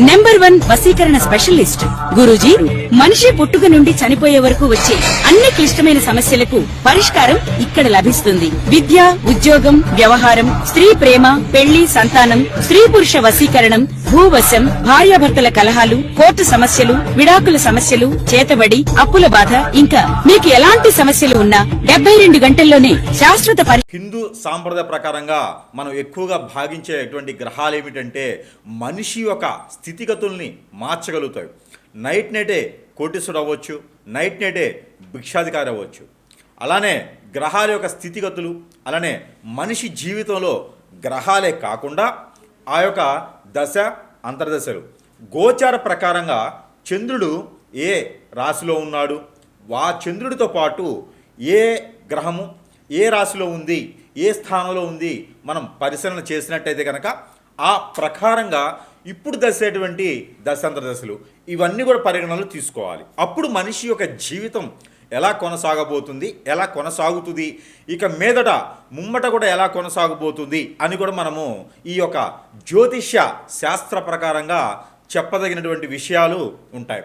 Number one వసీకరణ specialist Guruji మనిషి పుట్టుక నుండి చనిపోయే వరకు వచ్చే అన్ని క్లిష్టమైన సమస్యలకు పరిష్కారం ఇక్కడ లభిస్తుంది. విద్య ఉద్యోగం వ్యవహారం స్త్రీ ప్రేమ పెళ్ళి సంతానం స్త్రీ పురుష వసీకరణం భూవశం భార్యాభర్తల కలహాలు కోర్టు సమస్యలు విడాకుల సమస్యలు చేతబడి అప్పుల బాధ ఇంకా మీకు ఎలాంటి సమస్యలు ఉన్నా డెబ్బై రెండు గంటల్లోనే శాశ్వత హిందూ సాంప్రదాయ ప్రకారంగా మనం ఎక్కువగా భావించేటువంటి గ్రహాలు ఏమిటంటే మనిషి యొక్క స్థితిగతుల్ని మార్చగలుగుతాయి నైట్ నైటే కోటీశ్వరుడు అవ్వచ్చు నైట్ నైటే భిక్షాధికారి అవ్వచ్చు. అలానే గ్రహాల యొక్క స్థితిగతులు అలానే మనిషి జీవితంలో గ్రహాలే కాకుండా ఆ యొక్క దశ అంతర్దశలు. గోచార ప్రకారంగా చంద్రుడు ఏ రాశిలో ఉన్నాడు? ఆ చంద్రుడితో పాటు ఏ గ్రహము ఏ రాశిలో ఉంది ఏ స్థానంలో ఉంది మనం పరిశీలన చేసినట్టయితే కనుక ఆ ప్రకారంగా ఇప్పుడు దశేటువంటి దశాంతర దశలు ఇవన్నీ కూడా పరిగణనలు తీసుకోవాలి. అప్పుడు మనిషి యొక్క జీవితం ఎలా కొనసాగబోతుంది ఎలా కొనసాగుతుంది ఇక మీదట ముమ్మట కూడా ఎలా కొనసాగబోతుంది అని కూడా మనము ఈ యొక్క జ్యోతిష్య శాస్త్ర ప్రకారంగా చెప్పదగినటువంటి విషయాలు ఉంటాయి.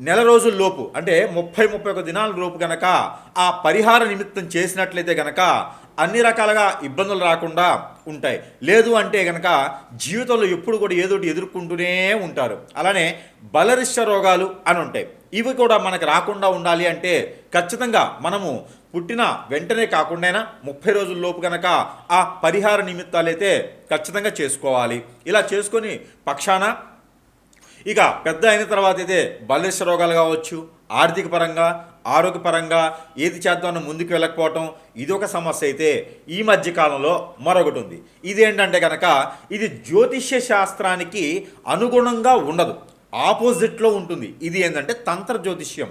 నెల రోజుల్లోపు అంటే ముప్పై ముప్పై ఒక దినాల లోపు గనక ఆ పరిహార నిమిత్తం చేసినట్లయితే గనక అన్ని రకాలుగా ఇబ్బందులు రాకుండా ఉంటాయి. లేదు అంటే గనక జీవితంలో ఎప్పుడు కూడా ఏదోటి ఎదుర్కొంటూనే ఉంటారు. అలానే బలరిష్ట రోగాలు అని ఉంటాయి. ఇవి కూడా మనకు రాకుండా ఉండాలి అంటే ఖచ్చితంగా మనము పుట్టిన వెంటనే కాకుండా ముప్పై రోజుల లోపు గనక ఆ పరిహార నిమిత్తాలైతే ఖచ్చితంగా చేసుకోవాలి. ఇలా చేసుకొని పక్షాన ఇక పెద్ద అయిన తర్వాత అయితే బలిష్ట రోగాలు కావచ్చు ఆర్థిక పరంగా ఆరోగ్యపరంగా ఏది చేద్దామని ముందుకు వెళ్ళకపోవటం ఇది ఒక సమస్య అయితే ఈ మధ్య కాలంలో మరొకటి ఉంది. ఇదేంటంటే కనుక ఇది జ్యోతిష్య శాస్త్రానికి అనుగుణంగా ఉండదు. ఆపోజిట్లో ఉంటుంది. ఇది ఏంటంటే తంత్ర జ్యోతిష్యం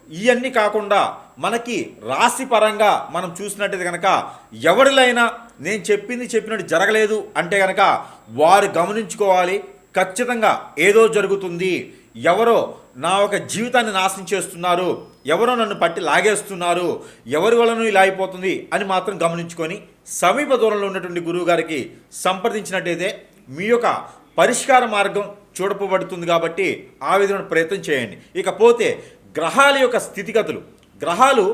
ఇవన్నీ కాకుండా మనకి రాశి పరంగా మనం చూసినట్టయితే కనుక ఎవరిలైనా నేను చెప్పింది చెప్పినట్టు జరగలేదు అంటే కనుక వారు గమనించుకోవాలి. ఖచ్చితంగా ఏదో జరుగుతుంది. ఎవరో నా ఒక జీవితాన్ని నాశనం చేస్తున్నారు. ఎవరో నన్ను పట్టి లాగేస్తున్నారు. ఎవరి వలన ఇలా అయిపోతుంది అని మాత్రం గమనించుకొని సమీప దూరంలో ఉన్నటువంటి గురువు గారికి సంప్రదించినట్టయితే మీ యొక్క పరిష్కార మార్గం చూడపబడుతుంది కాబట్టి ఆ విధమైన ప్రయత్నం చేయండి. ఇకపోతే గ్రహాల యొక్క స్థితిగతులు. గ్రహాలు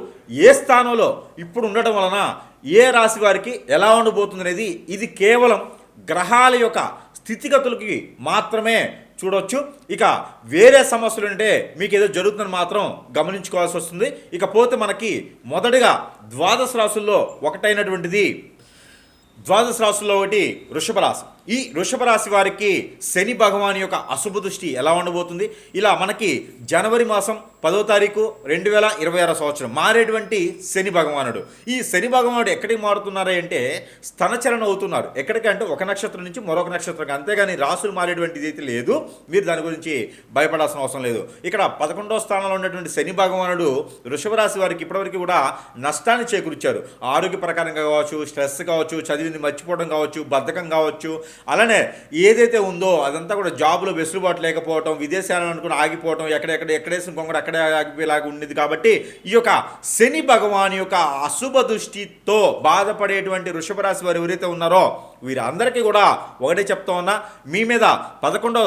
ఏ స్థానంలో ఇప్పుడు ఉండటం వలన ఏ రాశి వారికి ఎలా ఉండబోతుంది అనేది ఇది కేవలం గ్రహాల యొక్క స్థితిగతులకి మాత్రమే చూడొచ్చు. ఇక వేరే సమస్యలు ఉంటే మీకు ఏదో జరుగుతుందని మాత్రం గమనించుకోవాల్సి వస్తుంది. ఇకపోతే మనకి మొదటిగా ద్వాదశ రాశుల్లో ఒకటైనటువంటిది ద్వాదశ రాశుల్లో ఒకటి వృషభ రాశి. ఈ వృషభ రాశి వారికి శని భగవాన్ యొక్క అశుభ దృష్టి ఎలా ఉండబోతుంది? ఇలా మనకి జనవరి మాసం పదో తారీఖు రెండు వేల ఇరవై ఆరో సంవత్సరం. మారేటువంటి శని భగవానుడు. ఈ శని భగవానుడు ఎక్కడికి మారుతున్నారా అంటే స్థనచలనం అవుతున్నారు. ఎక్కడికంటే ఒక నక్షత్రం నుంచి మరొక నక్షత్రం అంతేగాని రాసులు మారేటువంటిది అయితే లేదు. మీరు దాని గురించి భయపడాల్సిన అవసరం లేదు. ఇక్కడ పదకొండో స్థానంలో ఉన్నటువంటి శని భగవానుడు వృషభ రాశి వారికి ఇప్పటివరకు కూడా నష్టాన్ని చేకూర్చారు. ఆరోగ్య ప్రకారంగా కావచ్చు స్ట్రెస్ కావచ్చు చదివింది మర్చిపోవడం కావచ్చు బద్ధకం కావచ్చు. అలానే ఏదైతే ఉందో అదంతా కూడా జాబులో వెసులుబాటు లేకపోవడం విదేశాలను అనుకుని ఆగిపోవడం ఎక్కడెక్కడ ఎక్కడేసిన కొంగడు అక్కడే ఆగిపోయేలాగా ఉండేది కాబట్టి ఈ యొక్క శని భగవాన్ యొక్క అశుభ దృష్టితో బాధపడేటువంటి వృషభ రాశి వారు ఎవరైతే ఉన్నారో వీరందరికీ కూడా ఒకటే చెప్తా ఉన్నా మీ మీద పదకొండో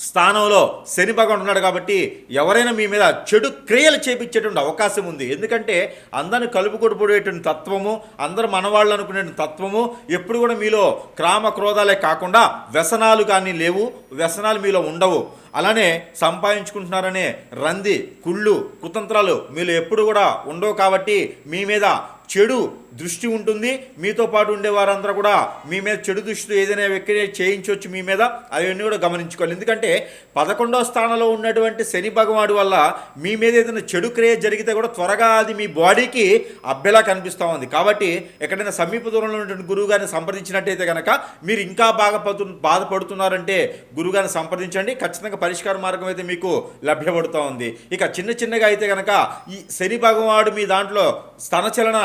స్థానంలో శని భగవాన్ ఉన్నాడు కాబట్టి ఎవరైనా మీ మీద చెడు క్రియలు చేపించేటువంటి అవకాశం ఉంది. ఎందుకంటే అందరిని కలుపుకొడిపోయేటువంటి తత్వము అందరు మనవాళ్ళు అనుకునే తత్వము ఎప్పుడు కూడా మీలో క్రామ క్రోధాలే కాకుండా వ్యసనాలు కానీ లేవు వ్యసనాలు మీలో ఉండవు. అలానే సంపాదించుకుంటున్నారనే రంది కుళ్ళు కుతంత్రాలు మీరు ఎప్పుడు కూడా ఉండవు కాబట్టి మీ మీద చెడు దృష్టి ఉంటుంది. మీతో పాటు ఉండే వారందరూ కూడా మీ మీద చెడు దృష్టి ఏదైనా వ్యక్తి చేయించవచ్చు మీ మీద. అవన్నీ కూడా గమనించుకోవాలి. ఎందుకంటే పదకొండవ స్థానంలో ఉన్నటువంటి శని భగవాడు వల్ల మీ మీద ఏదైనా చెడు క్రియ జరిగితే కూడా త్వరగా అది మీ బాడీకి అబ్బెలా కనిపిస్తూ ఉంది. కాబట్టి ఎక్కడైనా సమీప దూరంలో ఉన్నటువంటి గురువు గారిని సంప్రదించినట్టయితే కనుక మీరు ఇంకా బాగా బాధపడుతున్నారంటే గురువు గారిని సంప్రదించండి. ఖచ్చితంగా పరిష్కార మార్గం అయితే మీకు లభ్యపడుతూ ఉంది. ఇక చిన్న చిన్నగా అయితే కనుక ఈ శని భగవాడు మీ దాంట్లో స్థనచలన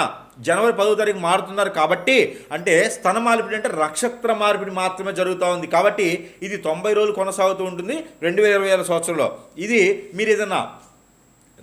జనవరి పదో తారీఖు మారుతున్నారు కాబట్టి అంటే స్థన మార్పిడి అంటే నక్షత్ర మార్పిడి మాత్రమే జరుగుతూ ఉంది. కాబట్టి ఇది తొంభై రోజులు కొనసాగుతూ ఉంటుంది రెండు వేల ఇరవై ఆరు సంవత్సరంలో. ఇది మీరు ఏదైనా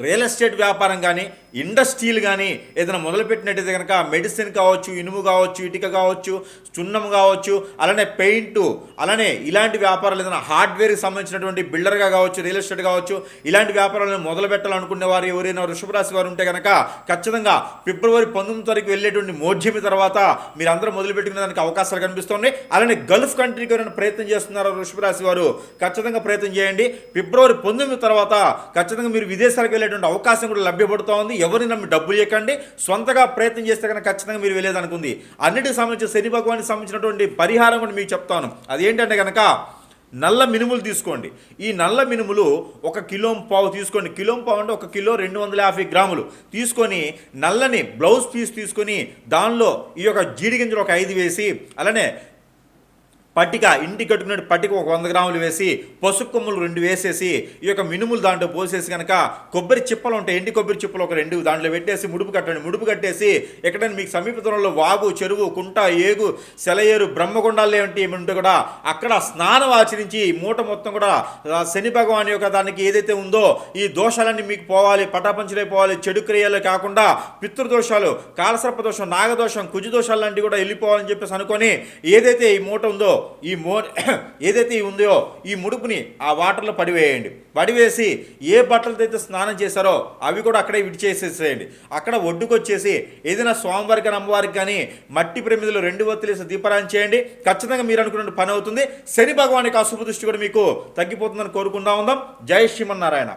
రియల్ ఎస్టేట్ వ్యాపారం కానీ ఇండస్ట్రీలు కానీ ఏదైనా మొదలుపెట్టినట్టయితే కనుక మెడిసిన్ కావచ్చు ఇనుము కావచ్చు ఇటుక కావచ్చు చున్నం కావచ్చు అలానే పెయింట్ అలానే ఇలాంటి వ్యాపారాలు ఏదైనా హార్డ్వేర్కి సంబంధించినటువంటి బిల్డర్గా కావచ్చు రియల్ ఎస్టేట్ కావచ్చు ఇలాంటి వ్యాపారాలను మొదలు పెట్టాలనుకునే వారు ఎవరైనా వృషభరాశి వారు ఉంటే కనుక ఖచ్చితంగా ఫిబ్రవరి పంతొమ్మిది తారీఖు వెళ్ళేటువంటి మోధ్యమి తర్వాత మీరు అందరూ మొదలుపెట్టుకునే దానికి అవకాశాలు కనిపిస్తున్నాయి. అలానే గల్ఫ్ కంట్రీకి ఎవరైనా ప్రయత్నం చేస్తున్నారో వృషభ రాశి వారు? ఖచ్చితంగా ప్రయత్నం చేయండి. ఫిబ్రవరి పంతొమ్మిది తర్వాత ఖచ్చితంగా మీరు విదేశాలకు వెళ్ళేటువంటి అవకాశం కూడా లభ్యపడుతోంది. ఎవరిని నమ్మి డబ్బులు ఇవ్వకండి సొంతగా ప్రయత్నం చేస్తే కనుక ఖచ్చితంగా మీరు వెళ్ళేదనుకుంది. అన్నిటికి సంబంధించి శని భగవానికి సంబంధించినటువంటి పరిహారం కూడా మీకు చెప్తాను. అది ఏంటంటే కనుక నల్ల మినుములు తీసుకోండి. ఈ నల్ల మినుములు ఒక కిలో పావు తీసుకోండి. కిలో పావు అంటే ఒక కిలో రెండు వందల యాభై గ్రాములు. తీసుకొని నల్లని బ్లౌజ్ పీస్ తీసుకొని దానిలో ఈ యొక్క జీడి గింజలు ఒక ఐదు వేసి అలానే పట్టిక ఇంటి కట్టుకునే పట్టిక ఒక వంద గ్రాములు వేసి పసుపు కొమ్ములు రెండు వేసేసి ఈ యొక్క మినుములు దాంట్లో పోసేసి కనుక కొబ్బరి చిప్పలు ఉంటాయి. ఎండి కొబ్బరి చిప్పలు ఒక రెండు దాంట్లో పెట్టేసి ముడుపు కట్టండి. ముడుపు కట్టేసి ఎక్కడైనా మీకు సమీప దూరంలో వాగు చెరువు కుంట ఏగు సెలయేరు బ్రహ్మగుండాలు ఏమిటి ఏమి ఉంటే కూడా అక్కడ స్నానం ఆచరించి ఈ మూట మొత్తం కూడా శని భగవాన్ యొక్క దానికి ఏదైతే ఉందో ఈ దోషాలన్నీ మీకు పోవాలి పటాపంచలే పోవాలి చెడు క్రియలు కాకుండా పితృదోషాలు కాలసర్ప దోషం నాగదోషం కుజు దోషాలు లాంటివి కూడా వెళ్ళిపోవాలని చెప్పేసి అనుకొని ఏదైతే ఈ మూట ఉందో ఈ మో ఏదైతే ఉందో ఈ ముడుపుని ఆ వాటర్లో పడివేయండి. పడివేసి ఏ బట్టలతో అయితే స్నానం చేశారో అవి కూడా అక్కడే విడిచేసేసేయండి. అక్కడ ఒడ్డుకొచ్చేసి ఏదైనా స్వామివారికి కానీ అమ్మవారికి కానీ మట్టి ప్రమిదలు రెండు వత్తులేసి దీపారాయణ చేయండి. ఖచ్చితంగా మీరు అనుకున్న పని అవుతుంది. శని భగవానికి అశుభ దృష్టి కూడా మీకు తగ్గిపోతుందని కోరుకుంటా ఉందాం. జై శ్రీమన్నారాయణ.